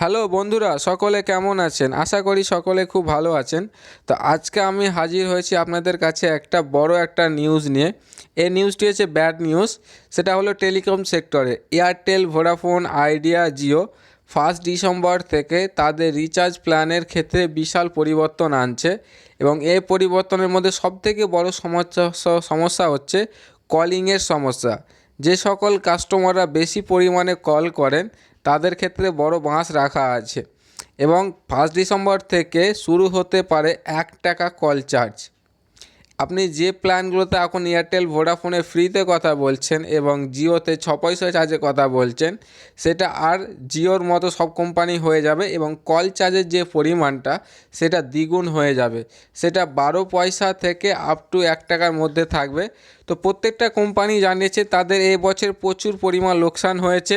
Hello বন্ধুরা, সকলে কেমন আছেন? আশা করি সকলে খুব ভালো আছেন। তো আজকে আমি হাজির হয়েছি আপনাদের কাছে একটা বড় একটা নিউজ নিয়ে। এই নিউজটি হচ্ছে ব্যাড নিউজ সেটা হলো টেলিকম সেক্টরে Airtel Vodafone Idea Jio first December থেকে তাদের রিচার্জ প্ল্যানের ক্ষেত্রে বিশাল পরিবর্তন আনছে এবং এই পরিবর্তনের মধ্যে সবথেকে বড় সমস্যা সমস্যা হচ্ছে কলিংয়ের সমস্যা। যে সকল কাস্টমাররা বেশি পরিমাণে কল করেন তাদের ক্ষেত্রে বড় বাঁশ রাখা আছে এবং ফার্স্ট ডিসেম্বর থেকে শুরু হতে পারে এক টাকা কল চার্জ। আপনি যে প্ল্যানগুলোতে এখন এয়ারটেল ভোডাফোনে ফ্রিতে কথা বলছেন এবং জিওতে ছ পয়সা চার্জে কথা বলছেন, সেটা আর জিওর মতো সব কোম্পানি হয়ে যাবে এবং কল চার্জের যে পরিমাণটা, সেটা দ্বিগুণ হয়ে যাবে। সেটা বারো পয়সা থেকে আপ টু এক টাকার মধ্যে থাকবে। তো প্রত্যেকটা কোম্পানি জানিয়েছে তাদের এ বছর প্রচুর পরিমাণ লোকসান হয়েছে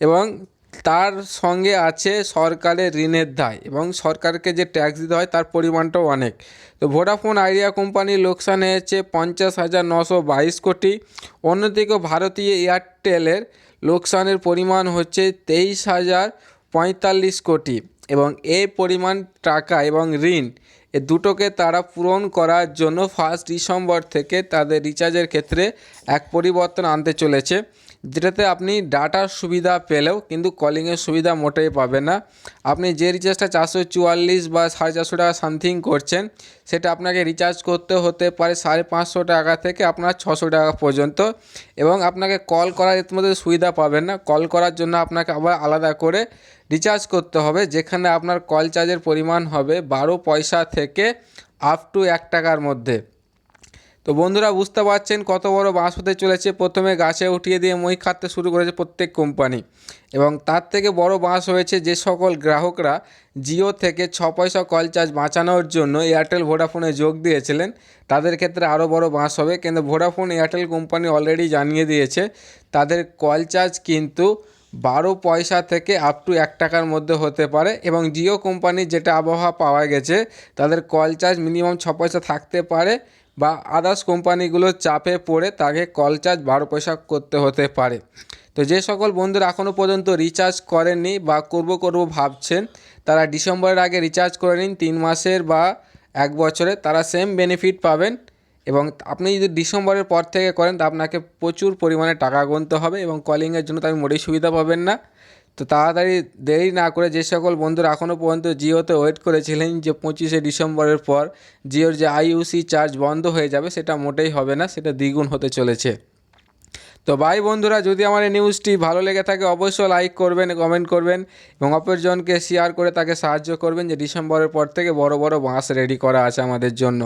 এবং তার সঙ্গে আছে সরকারের ঋণের দায় এবং সরকারকে যে ট্যাক্স দিতে হয় তার পরিমাণটাও অনেক। তো ভোডাফোন আইডিয়া কোম্পানির লোকসান হয়েছে পঞ্চাশ হাজার নশো বাইশ কোটি। অন্যদিকে ভারতীয় এয়ারটেলের লোকসানের পরিমাণ হচ্ছে তেইশ হাজার পঁয়তাল্লিশ কোটি এবং এই পরিমাণ টাকা এবং ঋণ এ দুটোকে তারা পূরণ করার জন্য ফার্স্ট ডিসেম্বর থেকে তাদের রিচার্জের ক্ষেত্রে এক পরিবর্তন আনতে চলেছে। যেটাতে আপনি ডাটার সুবিধা পেলেও কিন্তু কলিংয়ের সুবিধা মোটেই পাবেন না। আপনি যে রিচার্জটা চারশো চুয়াল্লিশ বা সাড়ে চারশো টাকা সামথিং করছেন, সেটা আপনাকে রিচার্জ করতে হতে পারে সাড়ে পাঁচশো টাকা থেকে আপনার ছশো টাকা পর্যন্ত। এবং আপনাকে কল করার মধ্যে সুবিধা পাবেন না। কল করার জন্য আপনাকে আবার আলাদা করে রিচার্জ করতে হবে, যেখানে আপনার কল চার্জের পরিমাণ হবে বারো পয়সা থেকে আপ টু এক টাকার মধ্যে। তো বন্ধুরা, বুঝতে পারছেন কত বড় বাঁশ হতে চলেছে? প্রথমে গাছে উঠিয়ে দিয়ে মই খাটতে শুরু করেছে প্রত্যেক কোম্পানি এবং তার থেকে বড় বাঁশ হয়েছে যে সকল গ্রাহকরা জিও থেকে ছ পয়সা কল চার্জ বাঁচানোর জন্য এয়ারটেল ভোডাফোনে যোগ দিয়েছিলেন। তাদের ক্ষেত্রে আরও বড় বাঁশ হবে। কিন্তু ভোডাফোন এয়ারটেল কোম্পানি অলরেডি জানিয়ে দিয়েছে, তাদের কল চার্জ কিন্তু বারো পয়সা থেকে আপ টু এক টাকার মধ্যে হতে পারে এবং জিও কোম্পানির যেটা আবহাওয়া পাওয়া গেছে, তাদের কল চার্জ মিনিমাম ছ পয়সা থাকতে পারে বা আদার্স কোম্পানিগুলোর চাপে পড়ে তাকে কল চার্জ বারো পয়সা করতে হতে পারে। তো যে সকল বন্ধুরা এখনও পর্যন্ত রিচার্জ করেননি বা করব করব ভাবছেন, তারা ডিসেম্বরের আগে রিচার্জ করে নিন, তিন মাসের বা এক বছরে তারা সেম বেনিফিট পাবেন। এবং আপনি যদি ডিসেম্বরের পর থেকে করেন, তা আপনাকে প্রচুর পরিমাণে টাকা গুনতে হবে এবং কলিংয়ের জন্য তো আপনি মোটেই সুবিধা পাবেন না। তো তাড়াতাড়ি দেরি না করে যে সকল বন্ধুরা এখনও পর্যন্ত জিওতে ওয়েট করেছিলেন যে পঁচিশে ডিসেম্বরের পর জিওর যে আইইউসি চার্জ বন্ধ হয়ে যাবে, সেটা মোটেই হবে না, সেটা দ্বিগুণ হতে চলেছে। তো ভাই বন্ধুরা, যদি আমার এই নিউজটি ভালো লেগে থাকে, অবশ্যই লাইক করবেন কমেন্ট করবেন এবং অপরজনকে শেয়ার করে তাকে সাহায্য করবেন যে ডিসেম্বরের পর থেকে বড় বড় বাঁশ রেডি করা আছে আমাদের জন্য।